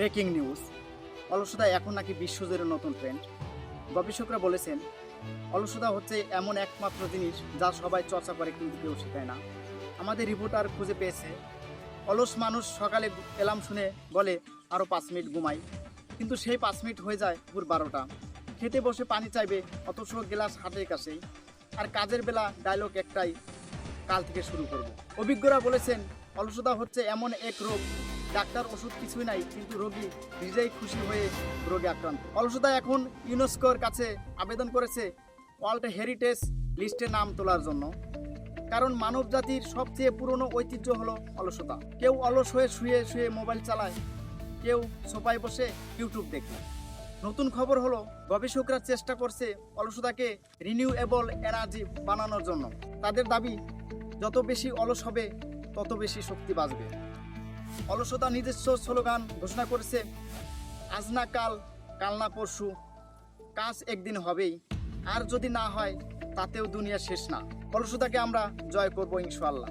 Breaking news. অলসতা এখন নাকি বিশ্বজুড়ে নতুন ট্রেন্ড গবেষকরা বলেছেন, অলসতা হচ্ছে এমন একমাত্র জিনিস যা সবাই চর্চা করে কিন্তু কেউ শেখায় না। আমাদের রিপোর্টার খুঁজে পেয়েছে, অলস মানুষ সকালে এলাম শুনে বলে আরও পাঁচ মিনিট ঘুমাই। কিন্তু সেই পাঁচ মিনিট হয়ে যায় পুর বারোটা। খেতে বসে পানি চাইবে, অথচ গ্লাস হাতের কাছেই। আর কাজের বেলা ডায়লগ একটাই, কাল থেকে শুরু করব। অভিজ্ঞরা বলেছেন, অলসতা হচ্ছে এমন এক রোগ ডাক্তার ওষুধ কিছুই নাই, কিন্তু রোগী নিজেই খুশি হয়ে রোগে আক্রান্ত। অলসতা এখন ইউনেস্কোর কাছে আবেদন করেছে ওয়ার্ল্ড হেরিটেজ লিস্টে নাম তোলার জন্য। কারণ মানব জাতির সবচেয়ে পুরনো ঐতিহ্য হলো অলসতা। কেউ অলস হয়ে শুয়ে শুয়ে মোবাইল চালায়, কেউ সোফায় বসে ইউটিউব দেখে। নতুন খবর হলো, গবেষকরা চেষ্টা করছে অলসতাকে রিনিউয়েবল এনার্জি বানানোর জন্য। তাদের দাবি, যত বেশি অলস হবে, তত বেশি শক্তি বাঁচবে। অলসতা নিজস্ব স্লোগান ঘোষণা করেছে আজ না কাল কাল না পরশু, কাজ একদিন হবেই। আর যদি না হয়, তাতেও দুনিয়া শেষ না। অলসতাকে আমরা জয় করব ইনশাল্লাহ